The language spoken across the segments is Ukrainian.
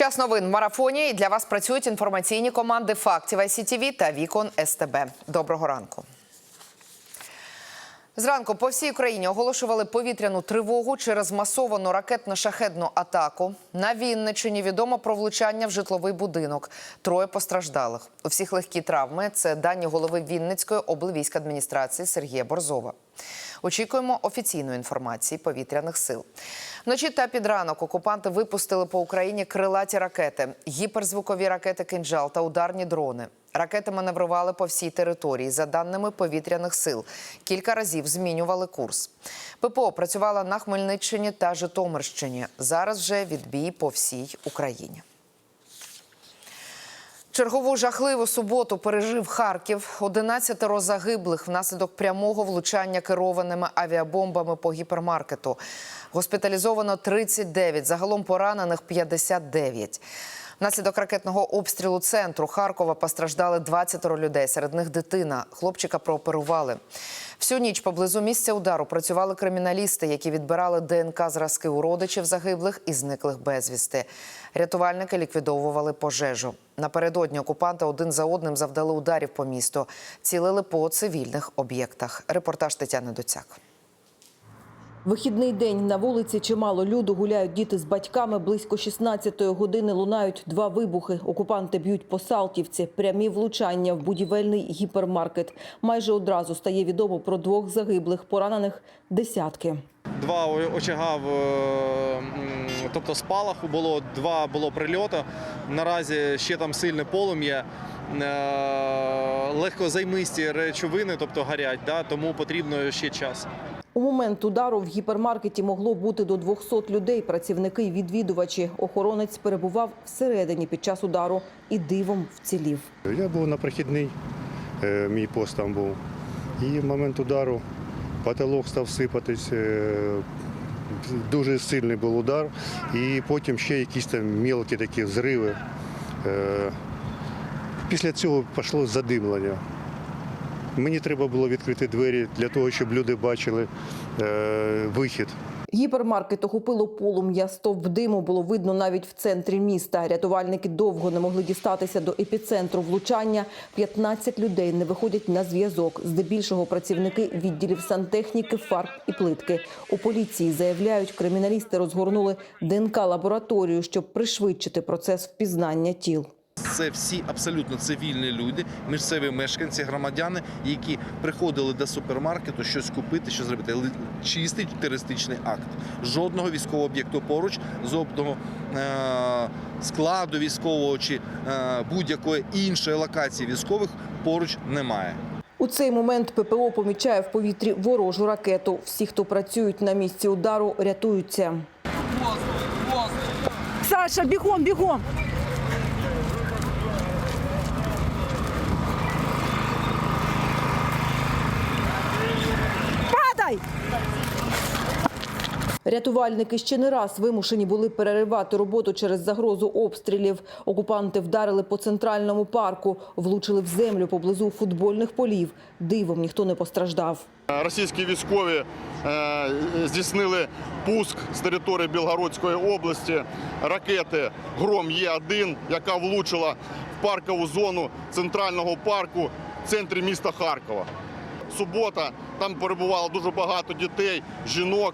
Час новин в марафоні. Для вас працюють інформаційні команди фактів ICTV та Вікон СТБ. Доброго ранку. Зранку по всій Україні оголошували повітряну тривогу через масовану ракетно-шахедну атаку. На Вінниччині відомо про влучання в житловий будинок. Троє постраждалих. У всіх легкі травми. Це дані голови Вінницької облвійськадміністрації Сергія Борзова. Очікуємо офіційної інформації повітряних сил. Вночі та під ранок окупанти випустили по Україні крилаті ракети, гіперзвукові ракети «Кинджал» та ударні дрони. Ракети маневрували по всій території. За даними повітряних сил, кілька разів змінювали курс. ППО працювала на Хмельниччині та Житомирщині. Зараз вже відбій по всій Україні. Чергову жахливу суботу пережив Харків. 11 загиблих внаслідок прямого влучання керованими авіабомбами по гіпермаркету. Госпіталізовано 39, загалом поранених 59. Внаслідок ракетного обстрілу центру Харкова постраждали 20 людей. Серед них дитина. Хлопчика прооперували. Всю ніч поблизу місця удару працювали криміналісти, які відбирали ДНК зразки у родичів загиблих і зниклих безвісти. Рятувальники ліквідовували пожежу. Напередодні окупанти один за одним завдали ударів по місту, цілили по цивільних об'єктах. Репортаж Тетяни Доцяк. Вихідний день на вулиці чимало люду гуляють діти з батьками. Близько 16-ї години лунають два вибухи. Окупанти б'ють по Салтівці. Прямі влучання в будівельний гіпермаркет. Майже одразу стає відомо про двох загиблих, поранених десятки. Два очага в е, тобто спалаху було, два було прильоту. Наразі ще там сильне полум'я. Е, Легкозаймисті речовини, тобто горять, да, тому потрібно ще час. У момент удару в гіпермаркеті могло бути до 200 людей. Працівники відвідувачі. Охоронець перебував всередині під час удару і дивом вцілів. Я був на прохідний, е, мій пост там був. І в момент удару потолок став сипатись. е, Дуже сильний був удар. І потім ще якісь там мілкі такі зриви. Е, Після цього пішло задимлення. Мені треба було відкрити двері для того, щоб люди бачили е, вихід. Гіпермаркет охопило полум'я. Стовп диму було видно навіть в центрі міста. Рятувальники довго не могли дістатися до епіцентру влучання. 15 людей не виходять на зв'язок. Здебільшого працівники відділів сантехніки, фарб і плитки. У поліції заявляють, криміналісти розгорнули ДНК лабораторію, щоб пришвидшити процес впізнання тіл. Це всі абсолютно цивільні люди, місцеві мешканці, громадяни, які приходили до супермаркету щось купити, що зробити. Ли- Чистий терористичний акт. Жодного військового об'єкту поруч, жодного е- складу військового чи е- будь-якої іншої локації військових поруч немає. У цей момент ППО помічає в повітрі ворожу ракету. Всі, хто працюють на місці удару, рятуються. Саша, бігом, бігом. Рятувальники ще не раз вимушені були переривати роботу через загрозу обстрілів. Окупанти вдарили по центральному парку, влучили в землю поблизу футбольних полів. Дивом ніхто не постраждав. Російські військові е, здійснили пуск з території Білгородської області ракети Гром Є1, яка влучила в паркову зону центрального парку в центрі міста Харкова Субота там перебувало дуже багато дітей, жінок.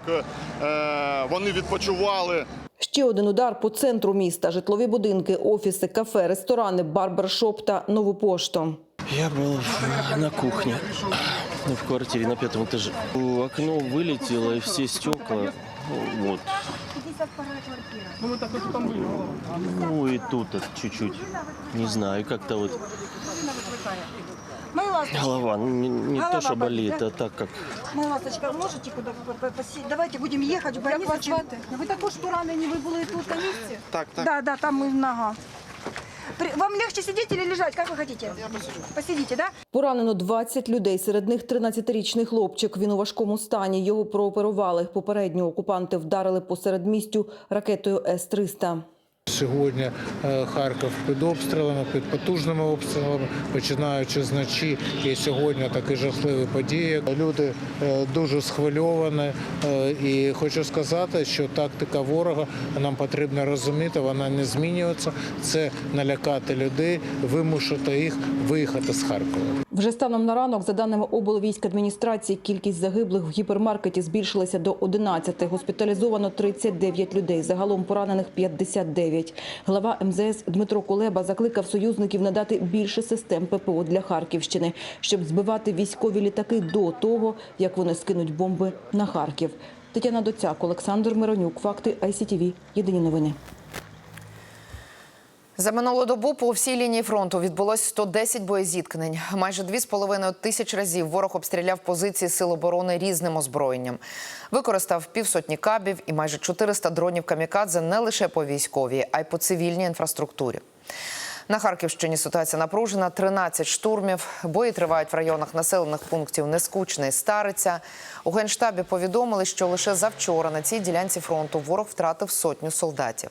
е, Вони відпочивали. Ще один удар по центру міста: житлові будинки, офіси, кафе, ресторани, барбершоп та нову пошту. Я был на кухне, ну, в квартире на пятом этаже. Окно вылетело, и все стекла, ну, вот. Ну и тут вот чуть-чуть, не знаю, как-то вот Моя ласточка, голова, ну, не, не Голова то, что болит, болит, да? а так как моя ласточка, можете куди посидіти? Давайте будемо їхати в больницю. Як вас звати? Ви також поранені, ви були тут на місці? Так, так. Да, да, там ми нога. При- Вам легче сидеть или лежать? Как вы хотите? Я посижу. Посидите, да? Поранено 20 людей. Серед них 13-річний хлопчик. Він у важкому стані. Його прооперували. Попередньо окупанти вдарили по середмістю ракетою С-300. Сьогодні е, Харків під обстрілами, під потужними обстрілами, починаючи з ночі і сьогодні такі жахливі події. Люди е, дуже схвильовані. е, І хочу сказати, що тактика ворога нам потрібно розуміти, вона не змінюється. Це налякати людей, вимушити їх виїхати з Харкова. Вже станом на ранок, за даними облвійськадміністрації, кількість загиблих в гіпермаркеті збільшилася до 11. Госпіталізовано 39 людей. Загалом поранених 59. Глава МЗС Дмитро Кулеба закликав союзників надати більше систем ППО для Харківщини, щоб збивати військові літаки до того, як вони скинуть бомби на Харків. Тетяна Доцяк, Олександр Миронюк. Факти ICTV. Єдині новини. За минулу добу по всій лінії фронту відбулось 110 боєзіткнень. Майже 2,5 тисяч разів ворог обстріляв позиції сил оборони різним озброєнням. Використав півсотні кабів і майже 400 дронів камікадзе не лише по військовій, а й по цивільній інфраструктурі. На Харківщині ситуація напружена. 13 штурмів. Бої тривають в районах населених пунктів Нескучне Стариця. У генштабі повідомили, що лише завчора на цій ділянці фронту ворог втратив сотню солдатів.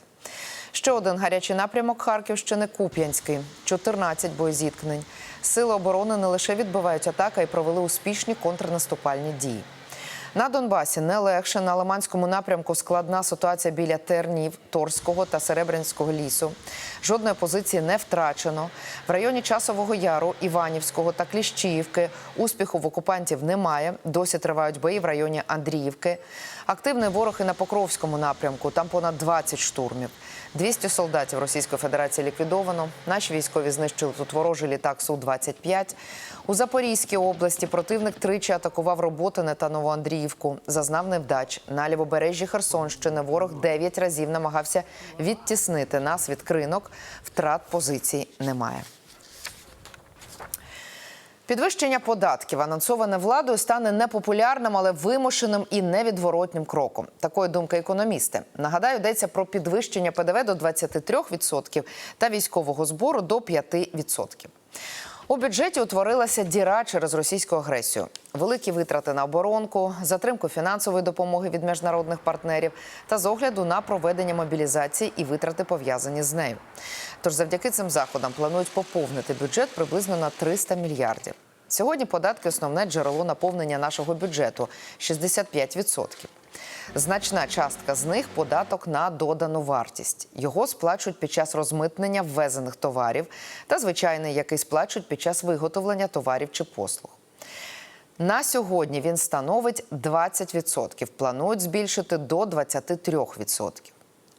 Ще один гарячий напрямок Харківщини Куп'янський. 14 боєзіткнень. Сили оборони не лише відбивають атаки, й провели успішні контрнаступальні дії. На Донбасі не легше. На Лиманському напрямку складна ситуація біля Тернів, Торського та Серебрянського лісу. Жодної позиції не втрачено. В районі Часового Яру, Іванівського та Кліщіївки успіху в окупантів немає. Досі тривають бої в районі Андріївки. Активний ворог і на Покровському напрямку. Там понад 20 штурмів. 200 солдатів Російської Федерації ліквідовано. Наші військові знищили тут ворожий літак Су-25. У Запорізькій області противник тричі атакував Роботине та Новоандріївку. Зазнав невдач. На лівобережжі Херсонщини ворог 9 разів намагався відтіснити нас від кринок. Втрат позицій немає. Підвищення податків, анонсоване владою, стане непопулярним, але вимушеним і невідворотним кроком. Такої думки економісти. Нагадаю, йдеться про підвищення ПДВ до 23% та військового збору до 5%. У бюджеті утворилася діра через російську агресію, великі витрати на оборонку, затримку фінансової допомоги від міжнародних партнерів та з огляду на проведення мобілізації і витрати пов'язані з нею. Тож завдяки цим заходам планують поповнити бюджет приблизно на 300 мільярдів. Сьогодні податки основне джерело наповнення нашого бюджету 65%. Значна частка з них податок на додану вартість. Його сплачують під час розмитнення ввезених товарів та звичайний, який сплачують під час виготовлення товарів чи послуг. На сьогодні він становить 20%. Планують збільшити до 23%.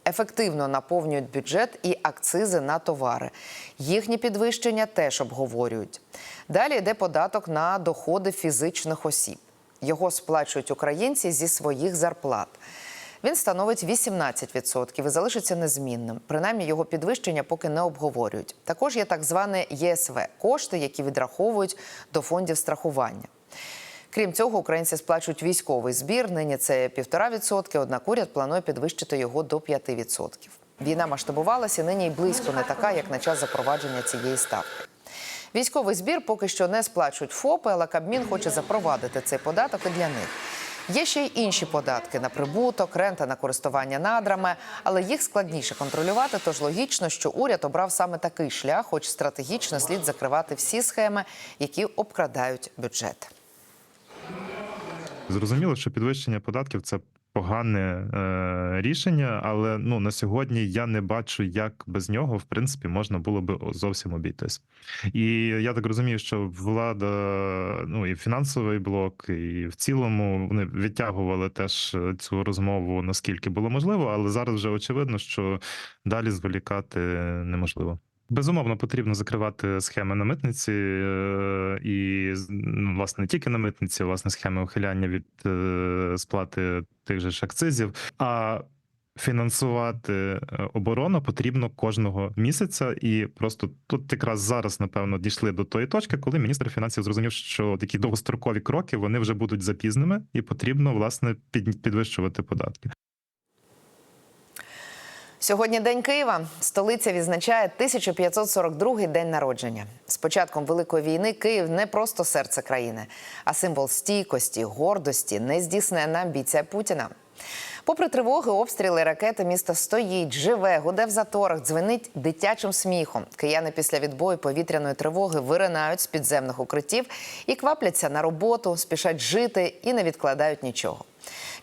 Ефективно наповнюють бюджет і акцизи на товари. Їхні підвищення теж обговорюють. Далі йде податок на доходи фізичних осіб. Його сплачують українці зі своїх зарплат. Він становить 18% і залишиться незмінним. Принаймні його підвищення поки не обговорюють. Також є так зване ЄСВ кошти, які відраховують до фондів страхування. Крім цього, українці сплачують військовий збір. Нині це 1,5%, однак уряд планує підвищити його до 5%. Війна масштабувалася, нині й близько не така, як на час запровадження цієї ставки. Військовий збір поки що не сплачують ФОПи, але Кабмін хоче запровадити цей податок і для них. Є ще й інші податки на прибуток, рента на користування надрами, але їх складніше контролювати. Тож логічно, що уряд обрав саме такий шлях, хоч стратегічно слід закривати всі схеми, які обкрадають бюджет. Зрозуміло, що підвищення податків це погане е, рішення, але ну на сьогодні я не бачу, як без нього в принципі можна було би зовсім обійтись. І я так розумію, що влада, ну і фінансовий блок, і в цілому вони відтягували теж цю розмову наскільки було можливо, але зараз вже очевидно, що далі зволікати неможливо. Безумовно, потрібно закривати схеми на митниці е, і власне не тільки на митниці, власне, схеми ухиляння від е, сплати тих же ж акцизів. А фінансувати е, оборону потрібно кожного місяця, і просто тут якраз зараз, напевно, дійшли до тої точки, коли міністр фінансів зрозумів, що такі довгострокові кроки вони вже будуть запізними, і потрібно власне під, підвищувати податки. Сьогодні День Києва. Столиця відзначає 1542-й день народження. З початком Великої війни Київ не просто серце країни, а символ стійкості, гордості, нездійсненна амбіція Путіна. Попри тривоги, обстріли, ракети, місто стоїть, живе, гуде в заторах, дзвенить дитячим сміхом. Кияни після відбою повітряної тривоги виринають з підземних укриттів і квапляться на роботу, спішать жити і не відкладають нічого.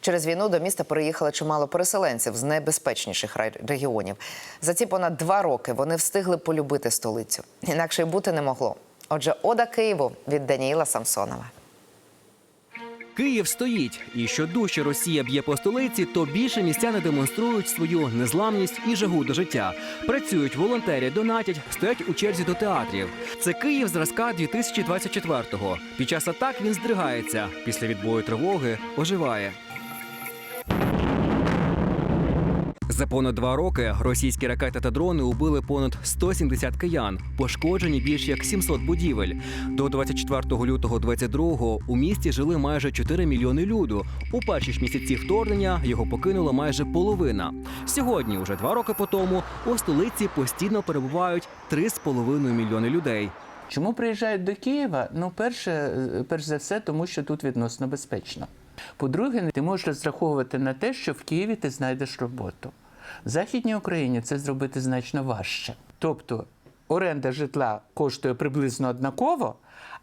Через війну до міста переїхали чимало переселенців з найбезпечніших регіонів. За ці понад два роки вони встигли полюбити столицю. Інакше й бути не могло. Отже, ода Києву від Даніїла Самсонова. Київ стоїть, і що дужче Росія б'є по столиці, то більше містяни демонструють свою незламність і жагу до життя. Працюють волонтери, донатять, стоять у черзі до театрів. Це Київ зразка 2024-го. Під час атак він здригається. Після відбою тривоги оживає. За понад два роки російські ракети та дрони убили понад 170 киян, пошкоджені більш як 700 будівель. До 24 лютого 22-го у місті жили майже 4 мільйони люду. У перші ж місяці вторгнення його покинула майже половина. Сьогодні, уже два роки по тому, у столиці постійно перебувають 3,5 мільйони людей. Чому приїжджають до Києва? Ну, перше, е, перш за все, тому що тут відносно безпечно. По-друге, ти можеш розраховувати на те, що в Києві ти знайдеш роботу. Західній Україні це зробити значно важче. Тобто оренда житла коштує приблизно однаково,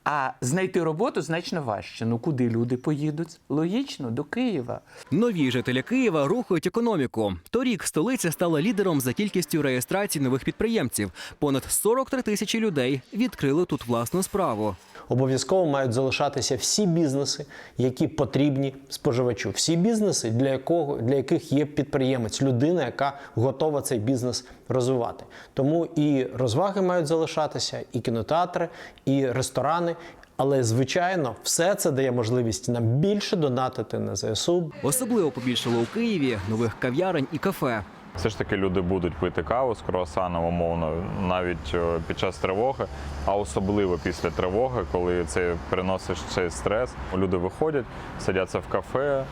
а знайти роботу значно важче. Ну куди люди поїдуть? Логічно, до Києва. Нові жителі Києва рухають економіку. Торік столиця стала лідером за кількістю реєстрацій нових підприємців. Понад 43 тисячі людей відкрили тут власну справу. Обов'язково мають залишатися всі бізнеси, які потрібні споживачу. Всі бізнеси, для якого для яких є підприємець, людина, яка готова цей бізнес розвивати. Тому і розваги мають залишатися, і кінотеатри, і ресторани. Але звичайно, все це дає можливість нам більше донатити на ЗСУ, Особливо побільшало у Києві нових кав'ярень і кафе. Все ж таки люди будуть пити каву з круасаном, умовно, навіть е, під час тривоги, а особливо після тривоги, коли це приносить цей стрес. Люди виходять, садяться в кафе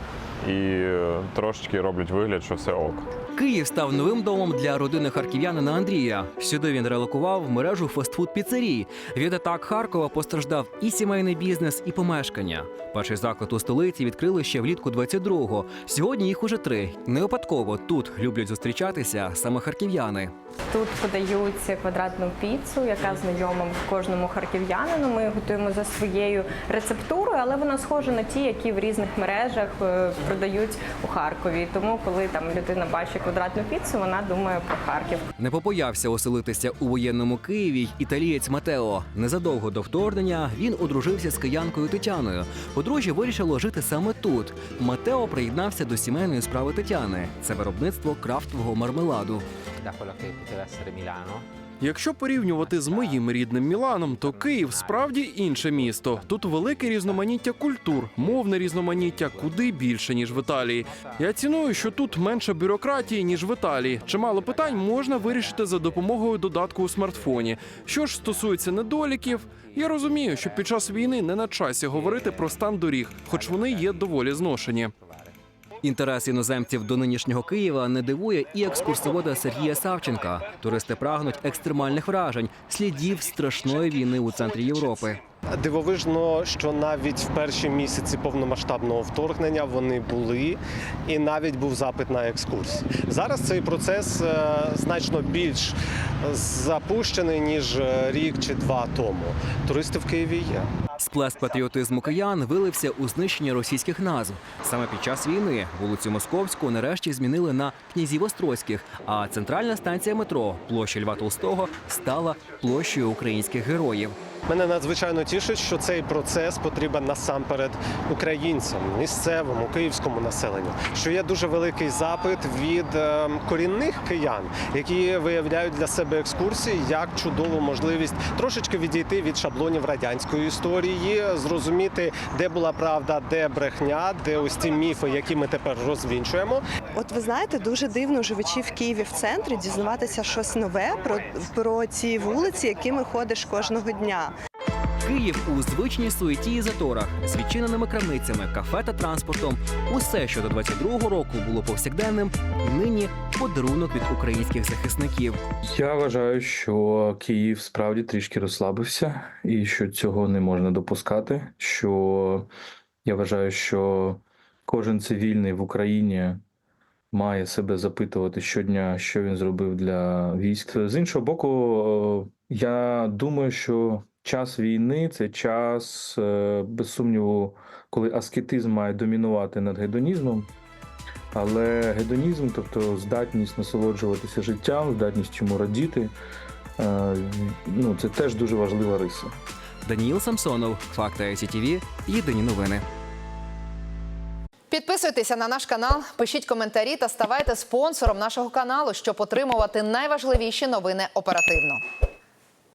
і е, трошечки роблять вигляд, що все ок. Київ став новим домом для родини харків'янина Андрія. Сюди він релокував мережу фастфуд піцерій. Від атак Харкова постраждав і сімейний бізнес, і помешкання. Перший заклад у столиці відкрили ще влітку 22-го. Сьогодні їх уже три. Не випадково тут люблять зустрічатися саме харків'яни. Тут подають квадратну піцу, яка знайома кожному харків'янину. Ми готуємо за своєю рецептурою, але вона схожа на ті, які в різних мережах е, продають у Харкові. Тому, коли там людина бачить квадратну піцу, вона думає про Харків. Не побоявся оселитися у воєнному Києві італієць Матео. Незадовго до вторгнення він одружився з киянкою Тетяною. Подружжя вирішило жити саме тут. Матео приєднався до сімейної справи Тетяни. Це виробництво крафтового мармеладу. Якщо порівнювати з моїм рідним Міланом, то Київ справді інше місто. Тут велике різноманіття культур, мовне різноманіття куди більше ніж в Італії. Я ціную, що тут менше бюрократії ніж в Італії. Чимало питань можна вирішити за допомогою додатку у смартфоні. Що ж стосується недоліків, я розумію, що під час війни не на часі говорити про стан доріг, хоч вони є доволі зношені. Інтерес іноземців до нинішнього Києва не дивує і екскурсовода Сергія Савченка. Туристи прагнуть екстремальних вражень, слідів страшної війни у центрі Європи. Дивовижно, що навіть в перші місяці повномасштабного вторгнення вони були, і навіть був запит на екскурсії. Зараз цей процес е, значно більш запущений ніж е, рік чи два тому. Туристи в Києві є. Сплеск патріотизму киян вилився у знищення російських назв. Саме під час війни вулицю Московську нарешті змінили на князів Острозьких, а центральна станція метро площа Льва Толстого стала площею українських героїв. Мене надзвичайно тішить, що цей процес потрібен насамперед українцям, місцевому київському населенню. Що є дуже великий запит від е, корінних киян, які виявляють для себе екскурсії як чудову можливість трошечки відійти від шаблонів радянської історії, зрозуміти, де була правда, де брехня, де ось ці міфи, які ми тепер розвінчуємо. От ви знаєте, дуже дивно, живучи в Києві в центрі, дізнаватися щось нове про, про ці вулиці, якими ходиш кожного дня. Київ у звичній суеті і заторах з відчиненими крамницями, кафе та транспортом. Усе, що до 22-го року було повсякденним, нині подарунок від українських захисників. Я вважаю, що Київ справді трішки розслабився, і що цього не можна допускати. Що я вважаю, що кожен цивільний в Україні має себе запитувати щодня, що він зробив для військ. З іншого боку, е, я думаю, що час війни це час, е, без сумніву, коли аскетизм має домінувати над гедонізмом. Але гедонізм, тобто здатність насолоджуватися життям, здатність йому радіти, е, ну, це теж дуже важлива риса. Даніїл Самсонов, Факти ICTV, Єдині новини. Підписуйтеся на наш канал, пишіть коментарі та ставайте спонсором нашого каналу, щоб отримувати найважливіші новини оперативно.